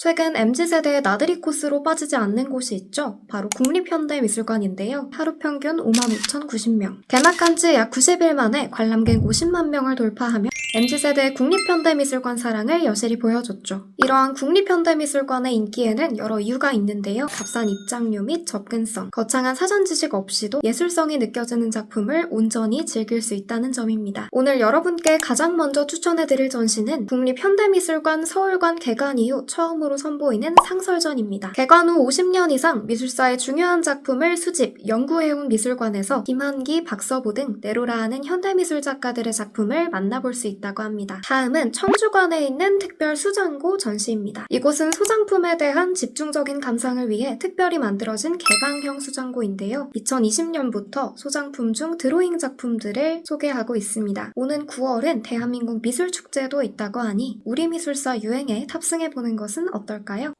최근 MZ세대의 나들이 코스로 빠지지 않는 곳이 있죠. 바로 국립현대미술관인데요. 하루 평균 55,090명. 개막한 지 약 90일 만에 관람객 50만 명을 돌파하며 MZ세대의 국립현대미술관 사랑을 여실히 보여줬죠. 이러한 국립현대미술관의 인기에는 여러 이유가 있는데요. 값싼 입장료 및 접근성, 거창한 사전 지식 없이도 예술성이 느껴지는 작품을 온전히 즐길 수 있다는 점입니다. 오늘 여러분께 가장 먼저 추천해드릴 전시는 국립현대미술관 서울관 개관 이후 처음으로 선보이는 상설전입니다. 개관 후 50년 이상 미술사의 중요한 작품을 수집, 연구해온 미술관에서 김한기, 박서보 등 내로라 하는 현대미술 작가들의 작품을 만나볼 수 있다고 합니다. 다음은 청주관에 있는 특별 수장고 전시입니다. 이곳은 소장품에 대한 집중적인 감상을 위해 특별히 만들어진 개방형 수장고인데요. 2020년부터 소장품 중 드로잉 작품들을 소개하고 있습니다. 오는 9월은 대한민국 미술축제도 있다고 하니 우리 미술사 유행에 탑승해보는 것은 어떨까요?